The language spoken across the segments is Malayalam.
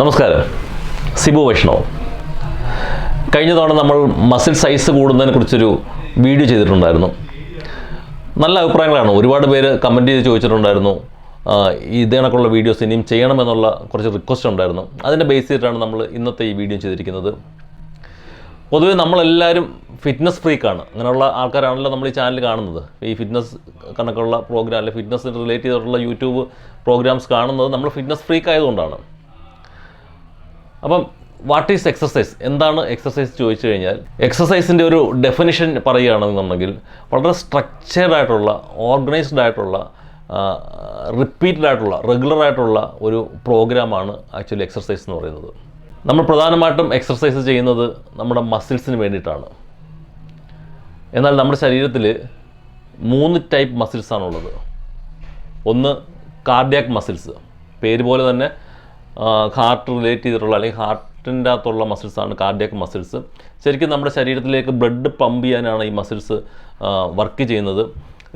നമസ്കാരം. സിബു വൈഷ്ണവ് കഴിഞ്ഞ തവണ നമ്മൾ മസിൽ സൈസ് കൂടുന്നതിനെ കുറിച്ചൊരു വീഡിയോ ചെയ്തിട്ടുണ്ടായിരുന്നു. നല്ല അഭിപ്രായങ്ങളാണ്. ഒരുപാട് പേര് കമന്റ് ചെയ്ത് ചോദിച്ചിട്ടുണ്ടായിരുന്നു ഇതേ കണക്കുള്ള വീഡിയോസ് ഇനിയും ചെയ്യണമെന്നുള്ള കുറച്ച് റിക്വസ്റ്റ് ഉണ്ടായിരുന്നു. അതിന്റെ ബേസ് ചെയ്തിട്ടാണ് നമ്മൾ ഇന്നത്തെ ഈ വീഡിയോ ചെയ്തിരിക്കുന്നത്. പൊതുവെ നമ്മളെല്ലാവരും ഫിറ്റ്നസ് ഫ്രീക്കാണ് അങ്ങനെയുള്ള ആൾക്കാരാണല്ലോ നമ്മൾ ഈ ചാനൽ കാണുന്നത്. ഈ ഫിറ്റ്നസ് കണക്കുള്ള പ്രോഗ്രാം അല്ലെങ്കിൽ ഫിറ്റ്നസ് റിലേറ്റ് ചെയ്തിട്ടുള്ള യൂട്യൂബ് പ്രോഗ്രാംസ് കാണുന്നത് നമ്മൾ ഫിറ്റ്നസ് ഫ്രീക്ക് ആയതുകൊണ്ടാണ്. അപ്പം വാട്ട് ഈസ് എക്സസൈസ് എന്താണ് എക്സസൈസ് ചോദിച്ചു കഴിഞ്ഞാൽ എക്സസൈസിന്റെ ഒരു ഡെഫിനിഷൻ പറയുകയാണെന്നുണ്ടെങ്കിൽ വളരെ സ്ട്രക്ചേർഡ് ആയിട്ടുള്ള ഓർഗനൈസ്ഡ് ആയിട്ടുള്ള റിപ്പീറ്റഡ് ആയിട്ടുള്ള റെഗുലർ ആയിട്ടുള്ള ഒരു പ്രോഗ്രാമാണ് ആക്ച്വലി എക്സസൈസ് എന്ന് പറയുന്നത്. നമ്മൾ പ്രധാനമായിട്ടും എക്സസൈസ് ചെയ്യുന്നത് നമ്മുടെ മസിൽസിന് വേണ്ടിയിട്ടാണ്. എന്നാൽ നമ്മുടെ ശരീരത്തിൽ മൂന്ന് ടൈപ്പ് മസിൽസാണുള്ളത് ഒന്ന് കാർഡിയാക് മസിൽസ് പേര് പോലെ തന്നെ ഹാർട്ട് റിലേറ്റ് ചെയ്തിട്ടുള്ള അല്ലെങ്കിൽ ഹാർട്ടിന്റെ അകത്തുള്ള മസിൽസാണ് കാർഡിയക് മസിൽസ് ശരിക്കും നമ്മുടെ ശരീരത്തിലേക്ക് ബ്ലഡ് പമ്പ് ചെയ്യാനാണ് ഈ മസിൽസ് വർക്ക് ചെയ്യുന്നത്.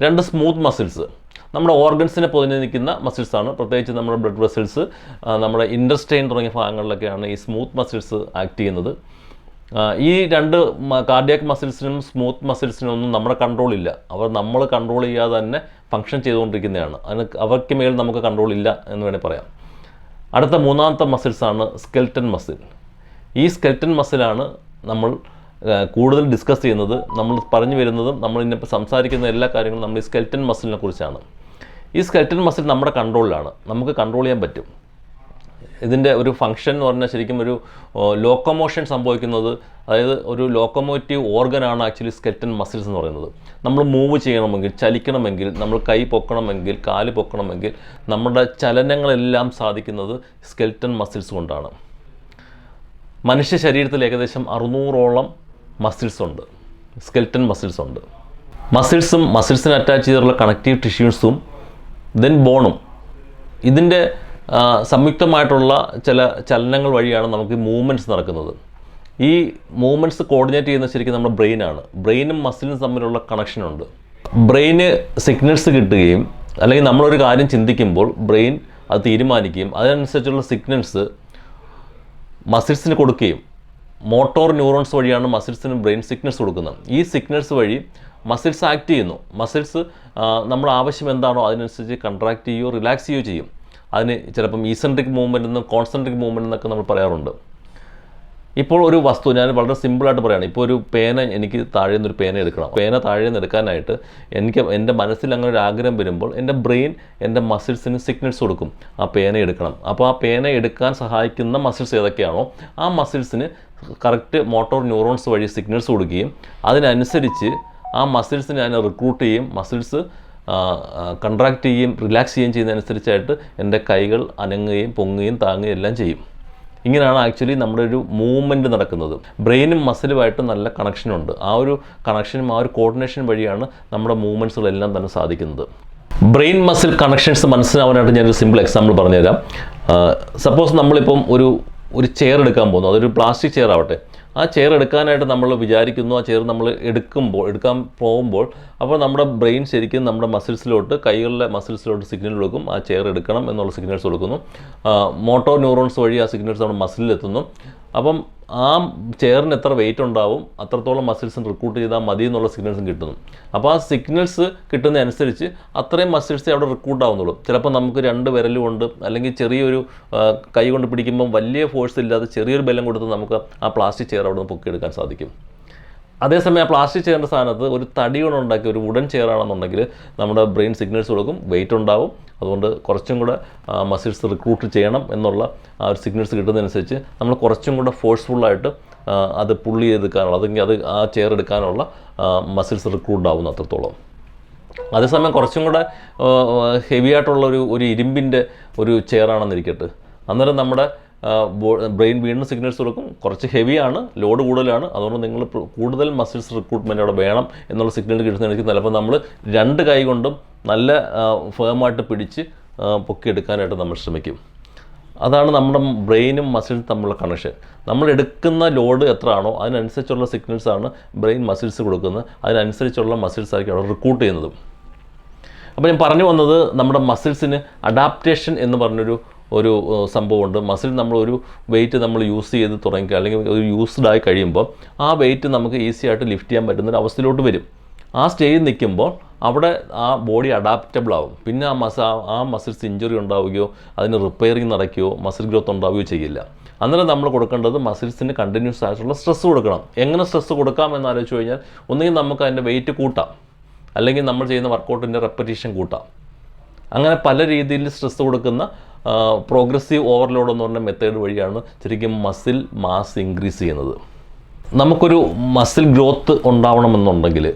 രണ്ട് സ്മൂത്ത് മസിൽസ് നമ്മുടെ ഓർഗൻസിനെ പൊതിഞ്ഞ് നിൽക്കുന്ന മസിൽസാണ് പ്രത്യേകിച്ച് നമ്മുടെ ബ്ലഡ് വെസൽസ് നമ്മുടെ ഇൻഡസ്ട്രെയിൻ തുടങ്ങിയ ഭാഗങ്ങളിലൊക്കെയാണ് ഈ സ്മൂത്ത് മസിൽസ് ആക്ട് ചെയ്യുന്നത്. ഈ രണ്ട് കാർഡിയക് മസിൽസിനും സ്മൂത്ത് മസിൽസിനും ഒന്നും നമ്മുടെ കൺട്രോൾ ഇല്ല. അവർ നമ്മൾ കൺട്രോൾ ചെയ്യാതെ തന്നെ ഫങ്ഷൻ ചെയ്തുകൊണ്ടിരിക്കുന്നതാണ്. അതിന് അവർക്ക് മേൽ നമുക്ക് കൺട്രോൾ ഇല്ല എന്ന് വേണമെങ്കിൽ പറയാം. അടുത്ത മൂന്നാമത്തെ മസിൽസാണ് സ്കെൽറ്റൻ മസിൽ. ഈ സ്കെൽറ്റൻ മസിലാണ് നമ്മൾ കൂടുതൽ ഡിസ്കസ് ചെയ്യുന്നത് നമ്മൾ പറഞ്ഞു വരുന്നതും നമ്മൾ ഇന്നിപ്പോൾ സംസാരിക്കുന്ന എല്ലാ കാര്യങ്ങളും നമ്മൾ ഈ സ്കെൽറ്റൻ മസിലിനെ കുറിച്ചാണ്. ഈ സ്കെൽറ്റൻ മസിൽ നമ്മുടെ കൺട്രോളിലാണ്. നമുക്ക് കൺട്രോൾ ചെയ്യാൻ പറ്റും. ഇതിന്റെ ഒരു ഫങ്ഷൻ എന്ന് പറഞ്ഞാൽ ശരിക്കും ഒരു ലോക്കോമോഷൻ സംഭവിക്കുന്നത് അതായത് ഒരു ലോക്കോമോറ്റീവ് ഓർഗനാണ് ആക്ച്വലി സ്കെൽറ്റൻ മസിൽസ് എന്ന് പറയുന്നത്. നമ്മൾ മൂവ് ചെയ്യണമെങ്കിൽ ചലിക്കണമെങ്കിൽ നമ്മൾ കൈ പൊക്കണമെങ്കിൽ കാൽ പൊക്കണമെങ്കിൽ നമ്മുടെ ചലനങ്ങളെല്ലാം സാധിക്കുന്നത് സ്കെൽറ്റൻ മസിൽസ് കൊണ്ടാണ്. മനുഷ്യ ശരീരത്തിൽ ഏകദേശം അറുന്നൂറോളം മസിൽസ് ഉണ്ട്. സ്കെൽറ്റൻ മസിൽസ് ഉണ്ട്. മസിൽസും മസിൽസിന് അറ്റാച്ച് ചെയ്തിട്ടുള്ള കണക്റ്റീവ് ടിഷ്യൂസും ദെൻ ബോണും ഇതിന്റെ സംയുക്തമായിട്ടുള്ള ചില ചലനങ്ങൾ വഴിയാണ് നമുക്ക് മൂവ്മെന്റ്സ് നടക്കുന്നത്. ഈ മൂവ്മെന്റ്സ് കോർഡിനേറ്റ് ചെയ്യുന്ന ശരിക്കും നമ്മുടെ ബ്രെയിനാണ് ബ്രെയിനും മസിലും തമ്മിലുള്ള കണക്ഷനുണ്ട് ബ്രെയിന് സിഗ്നൽസ് കിട്ടുകയും അല്ലെങ്കിൽ നമ്മളൊരു കാര്യം ചിന്തിക്കുമ്പോൾ ബ്രെയിൻ അത് തീരുമാനിക്കുകയും അതിനനുസരിച്ചുള്ള സിഗ്നൽസ് മസിൽസിന് കൊടുക്കുകയും മോട്ടോർ ന്യൂറോൺസ് വഴിയാണ് മസിൽസിന് ബ്രെയിൻ സിഗ്നൽസ് കൊടുക്കുന്നത്. ഈ സിഗ്നൽസ് വഴി മസിൽസ് ആക്ട് ചെയ്യുന്നു. മസിൽസ് നമ്മൾ ആവശ്യം എന്താണോ അതിനനുസരിച്ച് കൺട്രാക്ട് ചെയ്യുകയോ റിലാക്സ് ചെയ്യുകയോ ചെയ്യും. അതിന് ചിലപ്പം ഈസെൻട്രിക് മൂവ്മെന്റ് എന്നും കോൺസെൻട്രിക് മൂവ്മെന്റ് എന്നൊക്കെ നമ്മൾ പറയാറുണ്ട്. ഇപ്പോൾ ഒരു വസ്തു ഞാൻ വളരെ സിമ്പിളായിട്ട് പറയുകയാണ് ഇപ്പോൾ ഒരു പേന എനിക്ക് താഴെ നിന്നൊരു പേന എടുക്കണം. പേന താഴെ നിന്ന് എടുക്കാനായിട്ട് എനിക്ക് എന്റെ മനസ്സിൽ അങ്ങനെ ഒരു ആഗ്രഹം വരുമ്പോൾ എന്റെ ബ്രെയിൻ എന്റെ മസിൽസിന് സിഗ്നൽസ് കൊടുക്കും ആ പേന എടുക്കണം. അപ്പോൾ ആ പേന എടുക്കാൻ സഹായിക്കുന്ന മസിൽസ് ഏതൊക്കെയാണോ ആ മസിൽസിന് കറക്റ്റ് മോട്ടോർ ന്യൂറോൺസ് വഴി സിഗ്നൽസ് കൊടുക്കുകയും അതിനനുസരിച്ച് ആ മസിൽസിനെ ഞാൻ റിക്രൂട്ട് ചെയ്യും മസിൽസ് കൺട്രാക്ട് ചെയ്യുകയും റിലാക്സ് ചെയ്യുകയും ചെയ്യുന്നതനുസരിച്ചായിട്ട് എന്റെ കൈകൾ അനങ്ങുകയും പൊങ്ങുകയും താങ്ങുകയും എല്ലാം ചെയ്യും. ഇങ്ങനെയാണ് ആക്ച്വലി നമ്മുടെ ഒരു മൂവ്മെന്റ് നടക്കുന്നത്. ബ്രെയിനും മസിലുമായിട്ട് നല്ല കണക്ഷനുണ്ട് ആ ഒരു കണക്ഷനും ആ ഒരു കോർഡിനേഷൻ വഴിയാണ് നമ്മുടെ മൂവ്മെന്റ്സുകളെല്ലാം തന്നെ സാധിക്കുന്നത്. ബ്രെയിൻ മസിൽ കണക്ഷൻസ് മനസ്സിലാവാനായിട്ട് ഞാനൊരു സിമ്പിൾ എക്സാമ്പിൾ പറഞ്ഞുതരാം. സപ്പോസ് നമ്മളിപ്പം ഒരു ഒരു ചെയർ എടുക്കാൻ പോകുന്നു. അതൊരു പ്ലാസ്റ്റിക് ചെയർ ആവട്ടെ. ആ ചെയർ എടുക്കാനായിട്ട് നമ്മൾ വിചാരിക്കുന്നു ആ ചെയർ നമ്മൾ എടുക്കുമ്പോൾ എടുക്കാൻ പോകുമ്പോൾ അപ്പോൾ നമ്മുടെ ബ്രെയിൻ ശരിക്കും നമ്മുടെ മസിൽസിലോട്ട് കൈകളിലെ മസിൽസിലോട്ട് സിഗ്നൽ കൊടുക്കും ആ ചെയർ എടുക്കണം എന്നുള്ള സിഗ്നൽസ് കൊടുക്കുന്നു. മോട്ടോർ ന്യൂറോൺസ് വഴി ആ സിഗ്നൽസ് നമ്മുടെ മസിലിൽ എത്തുന്നു അപ്പം ആ ചെയറിന് എത്ര വെയിറ്റ് ഉണ്ടാവും അത്രത്തോളം മസിൽസും റിക്രൂട്ട് ചെയ്താൽ മതി എന്നുള്ള സിഗ്നൽസും കിട്ടുന്നു. അപ്പോൾ ആ സിഗ്നൽസ് കിട്ടുന്നതനുസരിച്ച് അത്രയും മസിൽസ് അവിടെ റിക്രൂട്ട് ആവുന്നുള്ളൂ. ചിലപ്പോൾ നമുക്ക് രണ്ട് വിരലും കൊണ്ട് അല്ലെങ്കിൽ ചെറിയൊരു കൈ കൊണ്ട് പിടിക്കുമ്പം വലിയ ഫോഴ്സ് ഇല്ലാതെ ചെറിയൊരു ബലം കൊടുത്ത് നമുക്ക് ആ പ്ലാസ്റ്റിക് ചെയർ അവിടെ നിന്ന് പൊക്കിയെടുക്കാൻ സാധിക്കും. അതേസമയം ആ പ്ലാസ്റ്റിക് ചെയറിന്റെ സ്ഥാനത്ത് ഒരു തടി കൊണ്ട് ഉണ്ടാക്കിയ ഒരു വുഡൻ ചെയർ ആണെന്നുണ്ടെങ്കിൽ നമ്മുടെ ബ്രെയിൻ സിഗ്നൽസ് കൊടുക്കും വെയിറ്റ് ഉണ്ടാവും. അതുകൊണ്ട് കുറച്ചും കൂടെ മസിൽസ് റിക്രൂട്ട് ചെയ്യണം എന്നുള്ള ആ ഒരു സിഗ്നൽസ് കിട്ടുന്നതനുസരിച്ച് നമ്മൾ കുറച്ചും കൂടെ ഫോഴ്സ്ഫുള്ളായിട്ട് അത് പുള്ളി ചെയ്തെടുക്കാനുള്ള അല്ലെങ്കിൽ അത് ആ ചെയർ എടുക്കാനുള്ള മസിൽസ് റിക്രൂട്ട് ആവുന്നു അത്രത്തോളം. അതേസമയം കുറച്ചും കൂടെ ഹെവി ആയിട്ടുള്ള ഒരു ഒരു ഇരുമ്പിന്റെ ഒരു ചെയറാണെന്നിരിക്കട്ടെ അന്നേരം നമ്മുടെ ബ്രെയിൻ വീണ്ടും സിഗ്നൽസ് കൊടുക്കും. കുറച്ച് ഹെവിയാണ് ലോഡ് കൂടുതലാണ്. അതുകൊണ്ട് നിങ്ങൾ കൂടുതൽ മസിൽസ് റിക്രൂട്ട്മെന്റ് അവിടെ വേണം എന്നുള്ള സിഗ്നൽ കിട്ടുന്നതിന് ചിലപ്പോൾ നമ്മൾ രണ്ട് കൈ കൊണ്ടും നല്ല ഫേമായിട്ട് പിടിച്ച് പൊക്കിയെടുക്കാനായിട്ട് നമ്മൾ ശ്രമിക്കും. അതാണ് നമ്മുടെ ബ്രെയിനും മസിൽസും തമ്മിലുള്ള കണക്ഷൻ നമ്മൾ എടുക്കുന്ന ലോഡ് എത്ര ആണോ അതിനനുസരിച്ചുള്ള സിഗ്നൽസ് ആണ് ബ്രെയിൻ മസിൽസ് കൊടുക്കുന്നത്. അതിനനുസരിച്ചുള്ള മസിൽസ് ആയിരിക്കും അവിടെ റിക്രൂട്ട് ചെയ്യുന്നതും. അപ്പോൾ ഞാൻ പറഞ്ഞു വന്നത് നമ്മുടെ മസിൽസിന് അഡാപ്റ്റേഷൻ എന്ന് പറഞ്ഞൊരു ഒരു സംഭവമുണ്ട്. മസിൽ നമ്മൾ ഒരു വെയിറ്റ് നമ്മൾ യൂസ് ചെയ്ത് തുടങ്ങി അല്ലെങ്കിൽ ഒരു യൂസ്ഡ് ആയി കഴിയുമ്പോൾ ആ വെയിറ്റ് നമുക്ക് ഈസി ആയിട്ട് ലിഫ്റ്റ് ചെയ്യാൻ പറ്റുന്ന ഒരു അവസ്ഥയിലോട്ട് വരും. ആ സ്റ്റേജിൽ നിൽക്കുമ്പോൾ അവിടെ ആ ബോഡി അഡാപ്റ്റബിൾ ആവും. പിന്നെ ആ മസ ആ മസിൽസ് ഇഞ്ചുറി ഉണ്ടാവുകയോ അതിന് റിപ്പയറിങ് നടക്കുകയോ മസിൽ ഗ്രോത്ത് ഉണ്ടാവുകയോ ചെയ്യില്ല. അന്നേരം നമ്മൾ കൊടുക്കേണ്ടത് മസിൽസിന് കണ്ടിന്യൂസ് ആയിട്ടുള്ള സ്ട്രെസ് കൊടുക്കണം. എങ്ങനെ സ്ട്രെസ് കൊടുക്കാം എന്ന് ആലോചിച്ച് കഴിഞ്ഞാൽ ഒന്നുകിൽ നമുക്ക് അതിന്റെ വെയിറ്റ് കൂട്ടാം. അല്ലെങ്കിൽ നമ്മൾ ചെയ്യുന്ന വർക്കൗട്ടിന്റെ റെപ്പറ്റീഷൻ കൂട്ടാം. അങ്ങനെ പല രീതിയിൽ സ്ട്രെസ് കൊടുക്കുന്ന പ്രോഗ്രസീവ് ഓവർലോഡ് എന്ന് പറഞ്ഞ മെത്തേഡ് വഴിയാണ് ശരിക്കും മസിൽ മാസ് ഇൻക്രീസ് ചെയ്യുന്നത്. നമുക്കൊരു മസിൽ ഗ്രോത്ത് ഉണ്ടാവണമെന്നുണ്ടെങ്കിൽ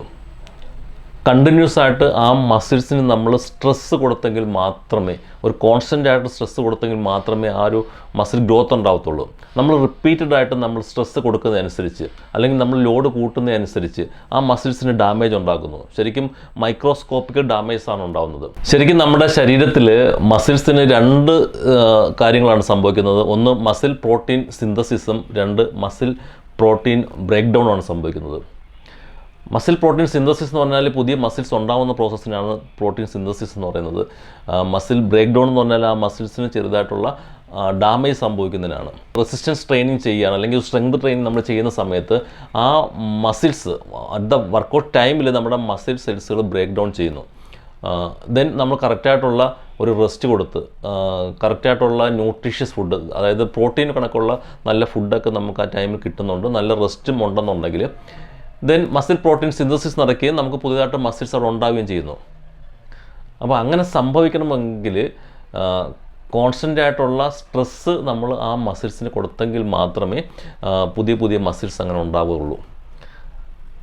കണ്ടിന്യൂസ് ആയിട്ട് ആ മസിൽസിന് നമ്മൾ സ്ട്രെസ്സ് കൊടുത്തെങ്കിൽ മാത്രമേ ഒരു കോൺസ്റ്റന്റ് ആയിട്ട് സ്ട്രെസ്സ് കൊടുത്തെങ്കിൽ മാത്രമേ ആ ഒരു മസിൽ ഗ്രോത്ത് ഉണ്ടാവത്തുള്ളൂ. നമ്മൾ റിപ്പീറ്റഡ് ആയിട്ട് നമ്മൾ സ്ട്രെസ്സ് കൊടുക്കുന്നതനുസരിച്ച് അല്ലെങ്കിൽ നമ്മൾ ലോഡ് കൂട്ടുന്നതനുസരിച്ച് ആ മസിൽസിന് ഡാമേജ് ഉണ്ടാക്കുന്നു. ശരിക്കും മൈക്രോസ്കോപ്പിക് ഡാമേജ് ആണ് ഉണ്ടാകുന്നത് ശരിക്കും നമ്മുടെ ശരീരത്തിൽ മസിൽസിന് രണ്ട് കാര്യങ്ങളാണ് സംഭവിക്കുന്നത്. ഒന്ന് മസിൽ പ്രോട്ടീൻ സിന്തസിസും രണ്ട് മസിൽ പ്രോട്ടീൻ ബ്രേക്ക് ഡൗൺ ആണ് സംഭവിക്കുന്നത്. മസിൽ പ്രോട്ടീൻ സിന്തസിസ് എന്ന് പറഞ്ഞാൽ പുതിയ മസിൽസ് ഉണ്ടാകുന്ന പ്രോസസ്സിനാണ് പ്രോട്ടീൻ സിന്തസിസ് എന്ന് പറയുന്നത്. മസിൽ ബ്രേക്ക് ഡൗൺ എന്ന് പറഞ്ഞാൽ ആ മസിൽസിന് ചെറുതായിട്ടുള്ള ഡാമേജ് സംഭവിക്കുന്നതിനാണ്. റെസിസ്റ്റൻസ് ട്രെയിനിങ് ചെയ്യുകയാണ്. അല്ലെങ്കിൽ സ്ട്രെങ്ത് ട്രെയിനിങ് നമ്മൾ ചെയ്യുന്ന സമയത്ത് ആ മസിൽസ് അറ്റ് ദ വർക്കൗട്ട് ടൈമിൽ നമ്മുടെ മസിൽ സെൽസുകൾ ബ്രേക്ക് ഡൗൺ ചെയ്യുന്നു ദെൻ നമ്മൾ കറക്റ്റായിട്ടുള്ള ഒരു റെസ്റ്റ് കൊടുത്ത് കറക്റ്റായിട്ടുള്ള ന്യൂട്രീഷ്യസ് ഫുഡ് അതായത് പ്രോട്ടീൻ കണക്കുള്ള നല്ല ഫുഡൊക്കെ നമുക്ക് ആ ടൈമിൽ കിട്ടുന്നുണ്ട്. നല്ല റെസ്റ്റും ഉണ്ടെന്നുണ്ടെങ്കിൽ ദെൻ മസിൽ പ്രോട്ടീൻ സിന്തസിസ് നടക്കുകയും നമുക്ക് പുതിയതായിട്ട് മസിൽസ് അവിടെ ഉണ്ടാവുകയും ചെയ്യുന്നു. അപ്പോൾ അങ്ങനെ സംഭവിക്കണമെങ്കിൽ കോൺസ്റ്റന്റ് ആയിട്ടുള്ള സ്ട്രെസ്സ് നമ്മൾ ആ മസിൽസിന് കൊടുത്തെങ്കിൽ മാത്രമേ പുതിയ പുതിയ മസിൽസ് അങ്ങനെ ഉണ്ടാവുകയുള്ളൂ.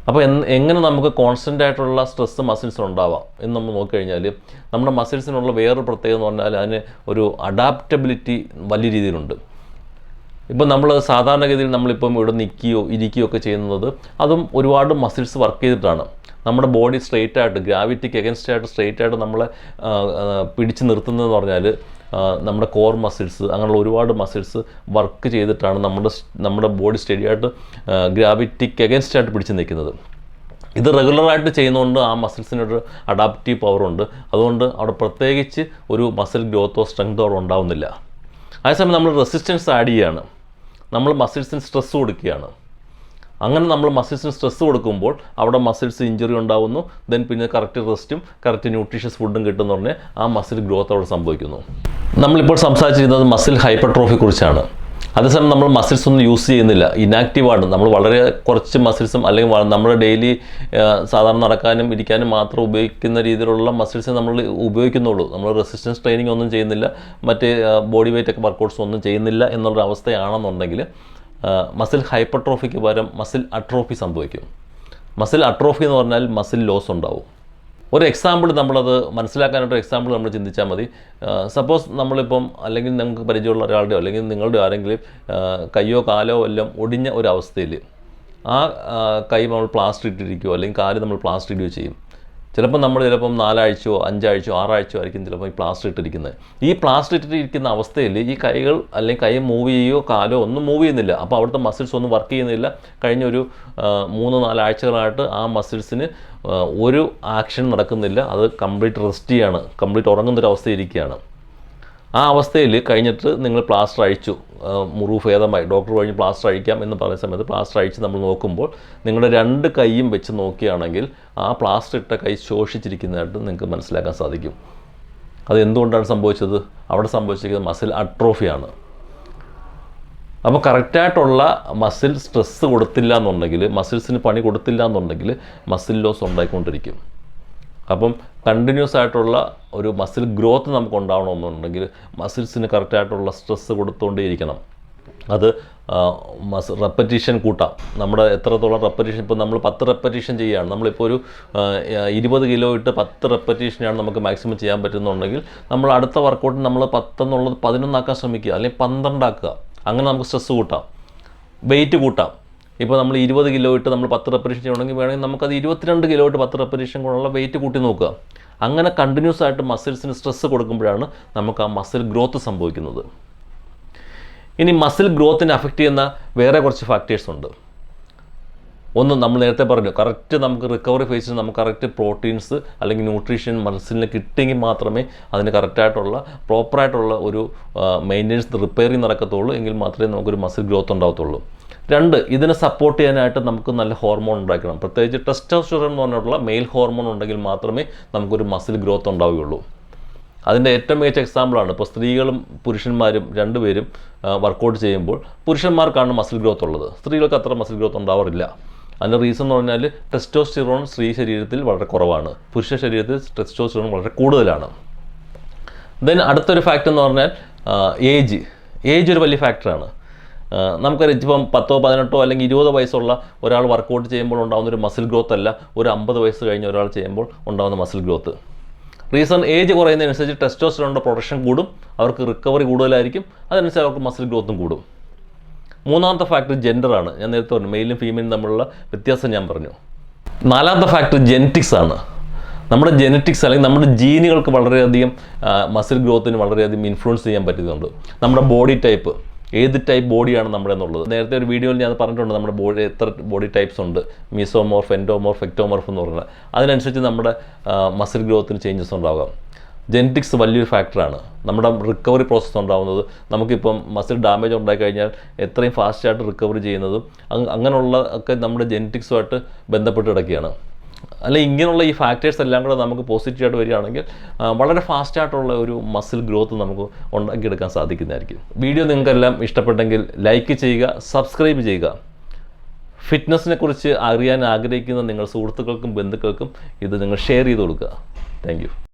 അപ്പോൾ എങ്ങനെ നമുക്ക് കോൺസ്റ്റന്റ് ആയിട്ടുള്ള സ്ട്രെസ്സ് മസിൽസിന് ഉണ്ടാവാം എന്ന് നമ്മൾ നോക്കിക്കഴിഞ്ഞാൽ നമ്മുടെ മസിൽസിനുള്ള വേറൊരു പ്രത്യേകത എന്ന് പറഞ്ഞാൽ അതിന് ഒരു അഡാപ്റ്റബിലിറ്റി വലിയ രീതിയിലുണ്ട്. ഇപ്പം നമ്മൾ സാധാരണഗതിയിൽ നമ്മളിപ്പം ഇവിടെ നിൽക്കുകയോ ഇരിക്കുകയോ ഒക്കെ ചെയ്യുന്നത് അതും ഒരുപാട് മസിൽസ് വർക്ക് ചെയ്തിട്ടാണ്. നമ്മുടെ ബോഡി സ്ട്രെയിറ്റ് ആയിട്ട് ഗ്രാവിറ്റിക്ക് എഗൻസ്റ്റ് ആയിട്ട് സ്ട്രെയിറ്റ് ആയിട്ട് നമ്മളെ പിടിച്ചു നിർത്തുന്നതെന്ന് പറഞ്ഞാൽ നമ്മുടെ കോർ മസിൽസ് അങ്ങനെയുള്ള ഒരുപാട് മസിൽസ് വർക്ക് ചെയ്തിട്ടാണ് നമ്മുടെ നമ്മുടെ ബോഡി സ്റ്റഡി ആയിട്ട് ഗ്രാവിറ്റിക്ക് എഗൻസ്റ്റ് ആയിട്ട് പിടിച്ച് നിൽക്കുന്നത്. ഇത് റെഗുലറായിട്ട് ചെയ്യുന്നതുകൊണ്ട് ആ മസിൽസിനൊരു അഡാപ്റ്റീവ് പവറുണ്ട് അതുകൊണ്ട് അവിടെ പ്രത്യേകിച്ച് ഒരു മസിൽ ഗ്രോത്തോ സ്ട്രെങ്തോ അവിടെ ഉണ്ടാവുന്നില്ല. അതേസമയം നമ്മൾ റെസിസ്റ്റൻസ് ആഡ് ചെയ്യുകയാണ് നമ്മൾ മസിൽസിന് സ്ട്രെസ് കൊടുക്കുകയാണ്. അങ്ങനെ നമ്മൾ മസിൽസിന് സ്ട്രെസ് കൊടുക്കുമ്പോൾ അവിടെ മസിൽസ് ഇഞ്ചുറി ഉണ്ടാവുന്നു. ദെൻ പിന്നെ കറക്റ്റ് റെസ്റ്റും കറക്റ്റ് ന്യൂട്രീഷ്യസ് ഫുഡും കിട്ടുന്ന പറഞ്ഞാൽ ആ മസിൽ ഗ്രോത്ത് അവിടെ സംഭവിക്കുന്നു. നമ്മളിപ്പോൾ സംസാരിച്ചിരുന്നത് മസിൽ ഹൈപ്പർട്രോഫി കുറിച്ചാണ്. അതേസമയം നമ്മൾ മസിൽസ് ഒന്നും യൂസ് ചെയ്യുന്നില്ല. ഇനാക്റ്റീവാണ് നമ്മൾ വളരെ കുറച്ച് മസിൽസും അല്ലെങ്കിൽ നമ്മൾ ഡെയിലി സാധാരണ നടക്കാനും ഇരിക്കാനും മാത്രം ഉപയോഗിക്കുന്ന രീതിയിലുള്ള മസിൽസ് നമ്മൾ ഉപയോഗിക്കുന്നുള്ളൂ. നമ്മൾ റെസിസ്റ്റൻസ് ട്രെയിനിങ് ഒന്നും ചെയ്യുന്നില്ല. മറ്റ് ബോഡി വെയിറ്റ് ഒക്കെ വർക്കൗട്ട്സ് ഒന്നും ചെയ്യുന്നില്ല എന്നുള്ള അവസ്ഥയാണെന്നുണ്ടെങ്കിൽ മസിൽ ഹൈപ്പർട്രോഫിക്ക് പകരം മസിൽ അട്രോഫി സംഭവിക്കും. മസിൽ അട്രോഫി എന്ന് പറഞ്ഞാൽ മസിൽ ലോസ് ഉണ്ടാവും. ഒരു എക്സാമ്പിൾ നമ്മളത് മനസ്സിലാക്കാനായിട്ട് എക്സാമ്പിൾ നമ്മൾ ചിന്തിച്ചാൽ മതി. സപ്പോസ് നമ്മളിപ്പം അല്ലെങ്കിൽ നമുക്ക് പരിചയമുള്ള ഒരാളുടെയോ അല്ലെങ്കിൽ നിങ്ങളുടെ ആരെങ്കിലും കയ്യോ കാലോ എല്ലാം ഒടിഞ്ഞ ഒരു ആ, കൈ നമ്മൾ പ്ലാസ്റ്റർ ഇട്ടിരിക്കുകയോ അല്ലെങ്കിൽ കാൽ നമ്മൾ പ്ലാസ്റ്റർ ഇടുകയോ ചെയ്യും. ചിലപ്പോൾ നമ്മൾ ചിലപ്പം നാലാഴ്ചയോ അഞ്ചാഴ്ചയോ ആറാഴ്ചയോ ആയിരിക്കും ചിലപ്പോൾ ഈ പ്ലാസ്റ്റർ ഇട്ടിരിക്കുന്നത്. ഈ പ്ലാസ്റ്റർ ഇട്ടിരിക്കുന്ന അവസ്ഥയിൽ ഈ കൈകൾ അല്ലെങ്കിൽ കൈ മൂവ് ചെയ്യുകയോ കാലോ ഒന്നും മൂവ് ചെയ്യുന്നില്ല. അപ്പോൾ അവിടുത്തെ മസിൽസ് ഒന്നും വർക്ക് ചെയ്യുന്നില്ല. കഴിഞ്ഞ ഒരു മൂന്ന് നാലാഴ്ചകളായിട്ട് ആ മസിൽസിന് ഒരു ആക്ഷൻ നടക്കുന്നില്ല. അത് കംപ്ലീറ്റ് റെസ്റ്റ് ചെയ്യാണ്. കംപ്ലീറ്റ് ഉറങ്ങുന്നൊരു അവസ്ഥയിരിക്കുകയാണ് ആ അവസ്ഥയിൽ കഴിഞ്ഞിട്ട് നിങ്ങൾ പ്ലാസ്റ്റർ അഴിച്ചു. മുറിവ് ഭേദമായി ഡോക്ടർ വഴി പ്ലാസ്റ്റർ അഴിക്കാം എന്ന് പറയുന്ന സമയത്ത് പ്ലാസ്റ്റർ അഴിച്ച് നമ്മൾ നോക്കുമ്പോൾ നിങ്ങളുടെ രണ്ട് കൈയും വെച്ച് നോക്കുകയാണെങ്കിൽ ആ പ്ലാസ്റ്റർ ഇട്ട കൈ ശോഷിച്ചിരിക്കുന്നതായിട്ട് നിങ്ങൾക്ക് മനസ്സിലാക്കാൻ സാധിക്കും. അത് എന്തുകൊണ്ടാണ് സംഭവിച്ചത്? അവിടെ സംഭവിച്ചിരിക്കുന്നത് മസിൽ അട്രോഫിയാണ് അപ്പോൾ കറക്റ്റായിട്ടുള്ള മസിൽ സ്ട്രെസ്സ് കൊടുത്തില്ല എന്നുണ്ടെങ്കിൽ മസിൽസിന് പണി കൊടുത്തില്ല എന്നുണ്ടെങ്കിൽ മസിൽ ലോസ് ഉണ്ടായിക്കൊണ്ടിരിക്കും. അപ്പം കണ്ടിന്യൂസ് ആയിട്ടുള്ള ഒരു മസിൽ ഗ്രോത്ത് നമുക്ക് ഉണ്ടാവണമെന്നുണ്ടെങ്കിൽ മസിൽസിന് കറക്റ്റായിട്ടുള്ള സ്ട്രെസ്സ് കൊടുത്തുകൊണ്ടേയിരിക്കണം അത് മസ് റെപ്പറ്റീഷൻ കൂട്ടാം. നമ്മുടെ എത്രത്തോളം റെപ്പറ്റീഷൻ ഇപ്പോൾ നമ്മൾ പത്ത് റെപ്പറ്റീഷൻ ചെയ്യുകയാണ്. നമ്മളിപ്പോൾ ഒരു ഇരുപത് കിലോ ഇട്ട് പത്ത് റെപ്പറ്റീഷനാണ് നമുക്ക് മാക്സിമം ചെയ്യാൻ പറ്റുന്നുണ്ടെങ്കിൽ നമ്മൾ അടുത്ത വർക്കൗട്ടിന് നമ്മൾ പത്തെന്നുള്ളത് പതിനൊന്നാക്കാൻ ശ്രമിക്കുക അല്ലെങ്കിൽ പന്ത്രണ്ടാക്കുക. അങ്ങനെ നമുക്ക് സ്ട്രെസ്സ് കൂട്ടാം. വെയിറ്റ് കൂട്ടാം. ഇപ്പോൾ നമ്മൾ ഇരുപത് കിലോ ഇട്ട് നമ്മൾ പത്ത് റെപ്പറേഷൻ ചെയ്യണമെങ്കിൽ വേണമെങ്കിൽ നമുക്കത് ഇരുപത്തിരണ്ട് കിലോ ഇട്ട് പത്ത് റെപ്പറേഷൻ കൊണ്ടുള്ള വെയിറ്റ് കൂട്ടി നോക്കുക. അങ്ങനെ കണ്ടിന്യൂസ് ആയിട്ട് മസിൽസിന് സ്ട്രെസ്സ് കൊടുക്കുമ്പോഴാണ് നമുക്ക് ആ മസിൽ ഗ്രോത്ത് സംഭവിക്കുന്നത്. ഇനി മസിൽ ഗ്രോത്തിനെ അഫക്റ്റ് ചെയ്യുന്ന വേറെ കുറച്ച് ഫാക്ടേഴ്സ് ഉണ്ട്. ഒന്ന് നമ്മൾ നേരത്തെ പറഞ്ഞു കറക്റ്റ് നമുക്ക് റിക്കവറി ഫേസിൽ നമുക്ക് കറക്റ്റ് പ്രോട്ടീൻസ് അല്ലെങ്കിൽ ന്യൂട്രീഷൻ മസിലിന് കിട്ടിയെങ്കിൽ മാത്രമേ അതിന് കറക്റ്റായിട്ടുള്ള പ്രോപ്പറായിട്ടുള്ള ഒരു മെയിന്റെനൻസ് റിപ്പയറിങ് നടക്കത്തുള്ളൂ. എങ്കിൽ മാത്രമേ നമുക്കൊരു മസിൽ ഗ്രോത്ത് ഉണ്ടാകത്തുള്ളൂ രണ്ട് ഇതിനെ സപ്പോർട്ട് ചെയ്യാനായിട്ട് നമുക്ക് നല്ല ഹോർമോൺ ഉണ്ടാക്കണം. പ്രത്യേകിച്ച് ടെസ്റ്റോസ്റ്ററോൺ എന്ന് പറഞ്ഞിട്ടുള്ള മെയിൽ ഹോർമോൺ ഉണ്ടെങ്കിൽ മാത്രമേ നമുക്കൊരു മസിൽ ഗ്രോത്ത് ഉണ്ടാവുകയുള്ളൂ. അതിന്റെ ഏറ്റവും മികച്ച എക്സാമ്പിളാണ് ഇപ്പോൾ സ്ത്രീകളും പുരുഷന്മാരും രണ്ടുപേരും വർക്കൗട്ട് ചെയ്യുമ്പോൾ പുരുഷന്മാർക്കാണ് മസിൽ ഗ്രോത്ത് ഉള്ളത്. സ്ത്രീകൾക്ക് അത്ര മസിൽ ഗ്രോത്ത് ഉണ്ടാവാറില്ല. അതിന്റെ റീസൺ എന്ന് പറഞ്ഞാൽ ടെസ്റ്റോസ്റ്റിറോൺ സ്ത്രീ ശരീരത്തിൽ വളരെ കുറവാണ്. പുരുഷ ശരീരത്തിൽ ടെസ്റ്റോസ്റ്റിറോൺ വളരെ കൂടുതലാണ്. ദെൻ അടുത്തൊരു ഫാക്ടർ എന്ന് പറഞ്ഞാൽ ഏജ് ഏജ് ഒരു വലിയ ഫാക്ടറാണ് നമുക്കറിയാം ഇപ്പം പത്തോ പതിനെട്ടോ അല്ലെങ്കിൽ ഇരുപതോ വയസ്സുള്ള ഒരാൾ വർക്കൗട്ട് ചെയ്യുമ്പോൾ ഉണ്ടാകുന്ന ഒരു മസിൽ ഗ്രോത്ത് അല്ല ഒരു അമ്പത് വയസ്സ് കഴിഞ്ഞ ഒരാൾ ചെയ്യുമ്പോൾ ഉണ്ടാകുന്ന മസിൽ ഗ്രോത്ത് റീസൺ ഏജ് കുറയുന്നതിനനുസരിച്ച് ടെസ്റ്റോസ്റ്ററോണിന്റെ പ്രൊഡക്ഷൻ കൂടും അവർക്ക് റിക്കവറി കൂടുതലായിരിക്കും അതനുസരിച്ച് അവർക്ക് മസിൽ ഗ്രോത്തും കൂടും. മൂന്നാമത്തെ ഫാക്ടർ ജെൻഡറാണ് ഞാൻ നേരത്തെ പറഞ്ഞു മെയിലും ഫീമെയിലും തമ്മിലുള്ള വ്യത്യാസം ഞാൻ പറഞ്ഞു. നാലാമത്തെ ഫാക്ടർ ജെനറ്റിക്സ് ആണ്. നമ്മുടെ ജെനറ്റിക്സ് അല്ലെങ്കിൽ നമ്മുടെ ജീനുകൾക്ക് വളരെയധികം മസിൽ ഗ്രോത്തിന് വളരെയധികം ഇൻഫ്ലുവൻസ് ചെയ്യാൻ പറ്റുന്നുണ്ട്. നമ്മുടെ ബോഡി ടൈപ്പ് ഏത് ടൈപ്പ് ബോഡിയാണ് നമ്മുടെ എന്നുള്ളത് നേരത്തെ ഒരു വീഡിയോയിൽ ഞാൻ പറഞ്ഞിട്ടുണ്ട് നമ്മുടെ ബോഡി എത്ര ബോഡി ടൈപ്സ് ഉണ്ട്. മിസോമോർഫ് എൻഡോമോർഫ് എക്ടോമോർഫ് എന്ന് പറഞ്ഞാൽ അതിനനുസരിച്ച് നമ്മുടെ മസിൽ ഗ്രോത്തിന് ചേഞ്ചസ് ഉണ്ടാകാം. ജെനറ്റിക്സ് വലിയൊരു ഫാക്ടറാണ് നമ്മുടെ റിക്കവറി പ്രോസസ്സ് ഉണ്ടാകുന്നത് നമുക്കിപ്പം മസിൽ ഡാമേജ് ഉണ്ടായി കഴിഞ്ഞാൽ എത്രയും ഫാസ്റ്റായിട്ട് റിക്കവറി ചെയ്യുന്നതും അങ്ങ് അങ്ങനെയുള്ള ഒക്കെ നമ്മുടെ ജെനറ്റിക്സുമായിട്ട് ബന്ധപ്പെട്ട് കിടക്കുകയാണ്. അല്ല ഇങ്ങനെയുള്ള ഈ ഫാക്ടേഴ്സ് എല്ലാം കൂടെ നമുക്ക് പോസിറ്റീവായിട്ട് വരികയാണെങ്കിൽ വളരെ ഫാസ്റ്റായിട്ടുള്ള ഒരു മസിൽ ഗ്രോത്ത് നമുക്ക് ഉണ്ടാക്കിയെടുക്കാൻ സാധിക്കുന്നതായിരിക്കും. വീഡിയോ നിങ്ങൾക്കെല്ലാം ഇഷ്ടപ്പെട്ടെങ്കിൽ ലൈക്ക് ചെയ്യുക സബ്സ്ക്രൈബ് ചെയ്യുക. ഫിറ്റ്നസ്സിനെ കുറിച്ച് അറിയാൻ ആഗ്രഹിക്കുന്ന നിങ്ങൾ സുഹൃത്തുക്കൾക്കും ബന്ധുക്കൾക്കും ഇത് നിങ്ങൾ ഷെയർ ചെയ്ത് കൊടുക്കുക. താങ്ക്